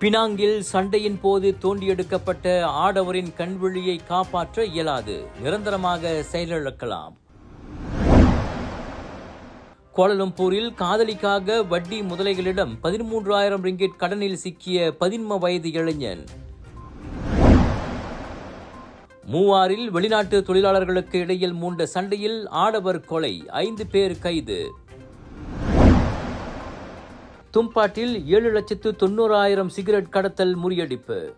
பினாங்கில் சண்டையின் போது தோண்டியெடுக்கப்பட்ட ஆடவரின் கண்விழியை காப்பாற்ற இயலாது. நிரந்தரமாக செயலிழக்கலாம். கோலலம்பூரில் காதலிக்காக வட்டி முதலைகளிடம் பதிமூன்றாயிரம் ரிங்கிட் கடனில் சிக்கிய பதின்ம வயது இளைஞன். மூவாரில் வெளிநாட்டு தொழிலாளர்களுக்கு இடையில் மூண்ட சண்டையில் ஆடவர் கொலை ஐந்து பேர் கைது. தும்பாட்டில் ஏழு லட்சத்து தொண்ணூறாயிரம் சிகரெட் கடத்தல் முறியடிப்பு.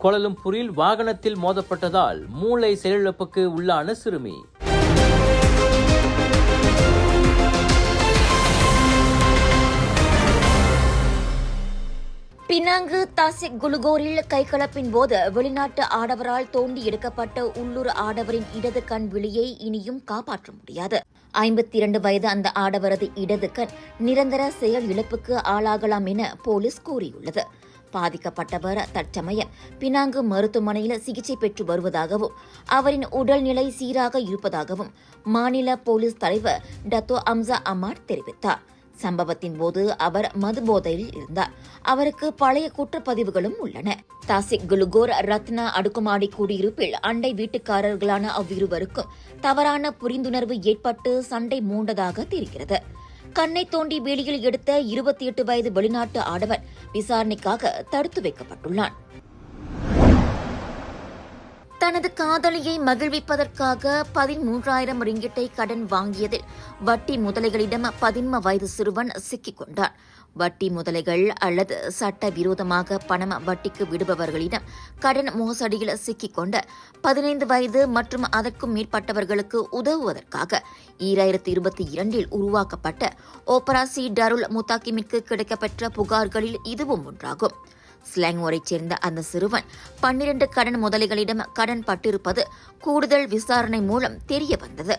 கோலலம்பூரில் வாகனத்தில் மோதப்பட்டதால் மூளை செயலிழப்புக்கு உள்ளான சிறுமி. பினாங்கு தாசிக் குலுகோரில் கைகலப்பின் போது வெளிநாட்டு ஆடவரால் தோண்டி எடுக்கப்பட்ட உள்ளூர் ஆடவரின் இடது கண் விழியை இனியும் காப்பாற்ற முடியாது. ஐம்பத்தி இரண்டு வயது அந்த ஆடவரது இடது கண் நிரந்தர செயல் இழப்புக்கு ஆளாகலாம் என போலீஸ் கூறியுள்ளது. பாதிக்கப்பட்டவர் தற்சமயம் பினாங்கு மருத்துவமனையில் சிகிச்சை பெற்று வருவதாகவும் அவரின் உடல்நிலை சீராக இருப்பதாகவும் மாநில போலீஸ் தலைவர் டத்தோ அம்சா அமார் தெரிவித்தார். சம்பவத்தின் போது அவர் மது போதையில் இருந்தார். அவருக்கு பழைய குற்றப்பதிவுகளும் உள்ளன. தாசிக் குலுகோர் ரத்னா அடுக்குமாடி குடியிருப்பில் அண்டை வீட்டுக்காரர்களான அவ்விருவருக்கும் தவறான புரிந்துணர்வு ஏற்பட்டு சண்டை மூண்டதாக தெரிகிறது. கண்ணை தோண்டி வேலியில் எடுத்த இருபத்தி எட்டு வயது வெளிநாட்டு ஆடவர் விசாரணைக்காக தடுத்து வைக்கப்பட்டுள்ளான். தனது காதலியை மகிழ்விப்பதற்காக பதிமூன்றாயிரம் ரிங்கிட்டை கடன் வாங்கியதில் வட்டி முதலைகளிடம் பதின்ம வயது சிறுவன் சிக்கிக் கொண்டார் வட்டி முதலைகள் அல்லது சட்ட விரோதமாக பணம் வட்டிக்கு விடுபவர்களிடம் கடன் மோசடியில் சிக்கிக்கொண்ட பதினைந்து வயது மற்றும் அதற்கும் மேற்பட்டவர்களுக்கு உதவுவதற்காக ஈராயிரத்தி இருபத்தி இரண்டில் உருவாக்கப்பட்ட ஓபராசி டருல் முத்தாக்கிமிற்கு கிடைக்கப்பெற்ற புகார்களில் இதுவும் ஒன்றாகும். ஸ்லாங்கோரைச் சேர்ந்த அந்த சிறுவன் பன்னிரண்டு கடன் முதலிகளிடம் கடன் பட்டிருப்பது கூடுதல் விசாரணை மூலம் தெரிய வந்தது.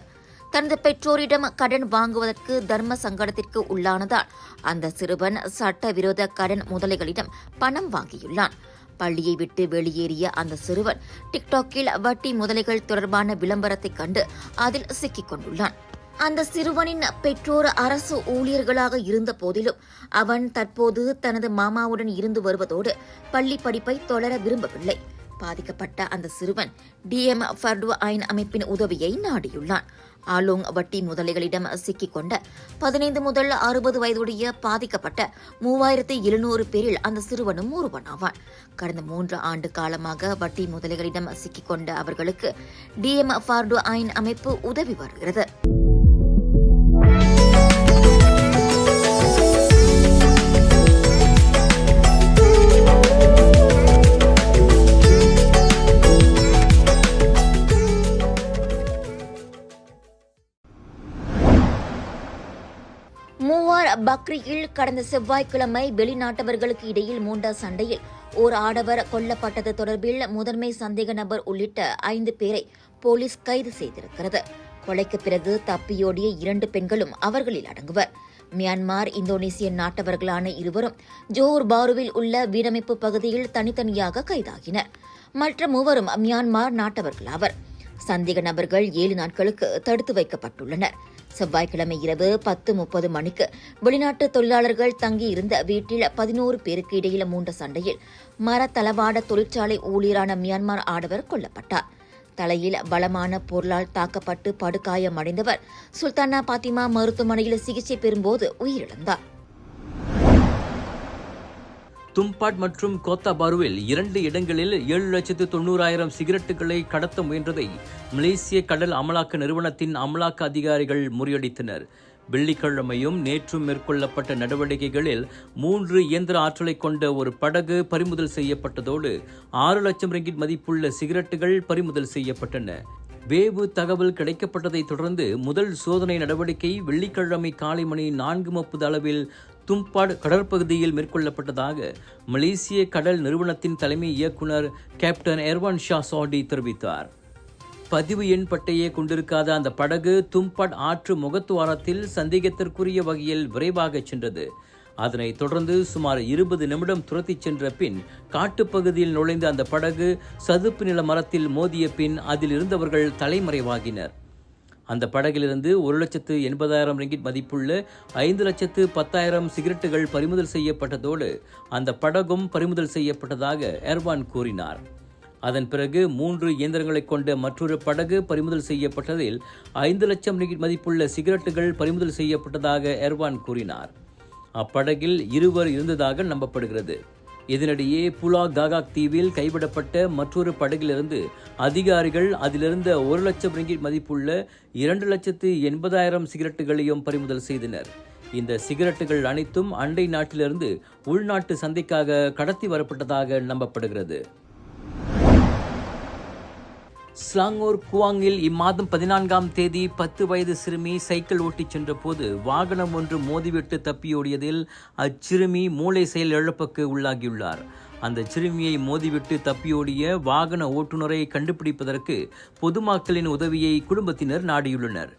தனது பெற்றோரிடம் கடன் வாங்குவதற்கு தர்ம சங்கடத்திற்கு உள்ளானதால் அந்த சிறுவன் சட்டவிரோத கடன் முதலைகளிடம் பணம் வாங்கியுள்ளான். பள்ளியை விட்டு வெளியேறிய அந்த சிறுவன் டிக்டாக்கில் வட்டி முதலைகள் தொடர்பான விளம்பரத்தைக் கண்டு அதில் சிக்கிக் கொண்டுள்ளான். அந்த சிறுவனின் பெற்றோர் அரசு ஊழியர்களாக இருந்த போதிலும் அவன் தற்போது தனது மாமாவுடன் இருந்து வருவதோடு பள்ளி படிப்பை தொடர விரும்பவில்லை. பாதிக்கப்பட்ட அந்த சிறுவன் டிஎம் ஃபர்டு ஐன் அமைப்பின் உதவியை நாடியுள்ளான். ஆலோங் வட்டி முதலைகளிடம் சிக்கிக்கொண்ட பதினைந்து முதல் அறுபது வயதுடைய பாதிக்கப்பட்ட மூவாயிரத்தி எழுநூறு பேரில் அந்த சிறுவனும் ஒருவனாவான். கடந்த மூன்று ஆண்டு காலமாக வட்டி முதலைகளிடம் சிக்கிக்கொண்ட அவர்களுக்கு டிஎம் ஃபார்டு ஐன் அமைப்பு உதவி வருகிறது. பக்ரியில் கடந்த செவ்வாய்க்கிழமை வெளிநாட்டவர்களுக்கு இடையில் மூண்ட சண்டையில் ஓர் ஆடவர் கொல்லப்பட்டது தொடர்பில் முதன்மை சந்தேக நபர் உள்ளிட்ட ஐந்து பேரை போலீஸ் கைது செய்திருக்கிறது. கொலைக்கு பிறகு தப்பியோடிய இரண்டு பெண்களும் அவர்களில் அடங்குவர். மியான்மர் இந்தோனேசிய நாட்டவர்களான இருவரும் ஜோஹர் பாருவில் உள்ள வீரமைப்பு பகுதியில் தனித்தனியாக கைதாகினர். மற்ற மூவரும் மியான்மர் நாட்டவர்களாவர். சந்தேக நபர்கள் ஏழு நாட்களுக்கு தடுத்து வைக்கப்பட்டுள்ளனர். செவ்வாய்க்கிழமை இரவு பத்து முப்பது மணிக்கு வெளிநாட்டு தொழிலாளர்கள் தங்கியிருந்த வீட்டில் பதினோரு பேருக்கு இடையில மூண்ட சண்டையில் மரத்தளவாட தொழிற்சாலை ஊழியரான மியான்மர் ஆடவர் கொல்லப்பட்டார். தலையில் பலமான பொருளால் தாக்கப்பட்டு படுகாயமடைந்தவர் சுல்தானா பாத்திமா மருத்துவமனையில் சிகிச்சை பெறும்போது உயிரிழந்தார். தும்பாட் மற்றும் கோத்தாபாருவில் இரண்டு இடங்களில் ஏழு லட்சத்து தொண்ணூறாயிரம் சிகரெட்டுகளை கடத்த முயன்றதை மலேசிய கடல் அமலாக்க நிறுவனத்தின் அமலாக்க அதிகாரிகள் முறியடித்தனர். வெள்ளிக்கிழமையும் நேற்றும் மேற்கொள்ளப்பட்ட நடவடிக்கைகளில் மூன்று இயந்திர ஆற்றலை கொண்ட ஒரு படகு பறிமுதல் செய்யப்பட்டதோடு ஆறு லட்சம் ரிங்கிட் மதிப்புள்ள சிகரெட்டுகள் பறிமுதல் செய்யப்பட்டன. வேவு தகவல் கிடைக்கப்பட்டதை தொடர்ந்து முதல் சோதனை நடவடிக்கை வெள்ளிக்கிழமை காலை மணி நான்கு முப்பது அளவில் தும்பாட் கடற்பகுதியில் மேற்கொள்ளப்பட்டதாக மலேசிய கடல் நிறுவனத்தின் தலைமை இயக்குனர் கேப்டன் எர்வான் ஷா சாடி தெரிவித்தார். பதிவு எண் பட்டையே கொண்டிருக்காத அந்த படகு தும்பாட் ஆற்று முகத்துவாரத்தில் சந்தேகத்திற்குரிய வகையில் விரைவாக சென்றது. அதனைத் தொடர்ந்து சுமார் இருபது நிமிடம் துரத்திச் சென்ற பின் காட்டுப்பகுதியில் நுழைந்த அந்த படகு சதுப்பு நில மரத்தில் மோதிய பின் அதில் இருந்தவர்கள் தலைமறைவாகினர். அந்த படகிலிருந்து ஒரு லட்சத்து எண்பதாயிரம் ரிங்கிட் மதிப்புள்ள ஐந்து லட்சத்து பத்தாயிரம் சிகரெட்டுகள் பறிமுதல் செய்யப்பட்டதோடு அந்த படகும் பறிமுதல் செய்யப்பட்டதாக எர்வான் கூறினார். அதன் பிறகு மூன்று இயந்திரங்களை கொண்ட மற்றொரு படகு பறிமுதல் செய்யப்பட்டதில் ஐந்து லட்சம் ரிங்கிட் மதிப்புள்ள சிகரெட்டுகள் பறிமுதல் செய்யப்பட்டதாக எர்வான் கூறினார். அப்படகில் இருவர் இருந்ததாக நம்பப்படுகிறது. இதனிடையே புலா காகாக் தீவில் கைவிடப்பட்ட மற்றொரு படகிலிருந்து அதிகாரிகள் அதிலிருந்த ஒரு லட்சம் ரிங்கிட் மதிப்புள்ள இரண்டு லட்சத்து எண்பதாயிரம் சிகரெட்டுகளையும் பறிமுதல் செய்தனர். இந்த சிகரெட்டுகள் அனைத்தும் அண்டை நாட்டிலிருந்து உள்நாட்டு சந்தைக்காக கடத்தி வரப்பட்டதாக நம்பப்படுகிறது. ஸ்லாங்கூர் குவாங்கில் இம்மாதம் பதினான்காம் தேதி பத்து வயது சிறுமி சைக்கிள் ஓட்டிச் சென்றபோது வாகனம் ஒன்று மோதிவிட்டு தப்பியோடியதில் அச்சிறுமி மூளை செயல் இழப்புக்கு உள்ளாகியுள்ளார். அந்த சிறுமியை மோதிவிட்டு தப்பியோடிய வாகன ஓட்டுநரை கண்டுபிடிப்பதற்கு பொதுமக்களின் உதவியை குடும்பத்தினர் நாடியுள்ளனர்.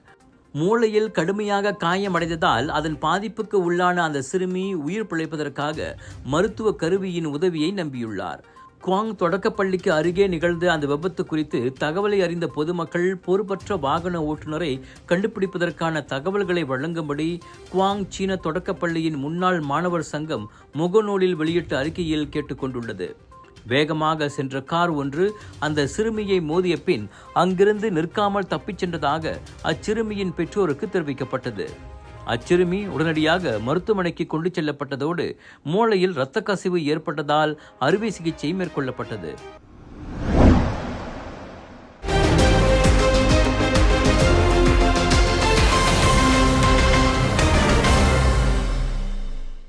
மூளையில் கடுமையாக காயமடைந்ததால் அதன் பாதிப்புக்கு உள்ளான அந்த சிறுமி உயிர் பிழைப்பதற்காக மருத்துவ கருவியின் உதவியை நம்பியுள்ளார். குவாங் தொடக்கப்பள்ளிக்கு அருகே நிகழ்ந்த அந்த விபத்து குறித்து தகவலை அறிந்த பொதுமக்கள் பொறுப்பற்ற வாகன ஓட்டுநரை கண்டுபிடிப்பதற்கான தகவல்களை வழங்கும்படி குவாங் சீன தொடக்கப்பள்ளியின் முன்னாள் மாணவர் சங்கம் முகநூலில் வெளியிட்ட அறிக்கையில் கேட்டுக்கொண்டுள்ளது வேகமாக சென்ற கார் ஒன்று அந்த சிறுமியை மோதிய பின் அங்கிருந்து நிற்காமல் தப்பிச் சென்றதாக அச்சிறுமியின் பெற்றோருக்கு தெரிவிக்கப்பட்டது. அச்சிறுமி உடனடியாக மருத்துவமனைக்கு கொண்டு செல்லப்பட்டதோடு மூளையில் இரத்த கசிவு ஏற்பட்டதால் அறுவை சிகிச்சை மேற்கொள்ளப்பட்டது.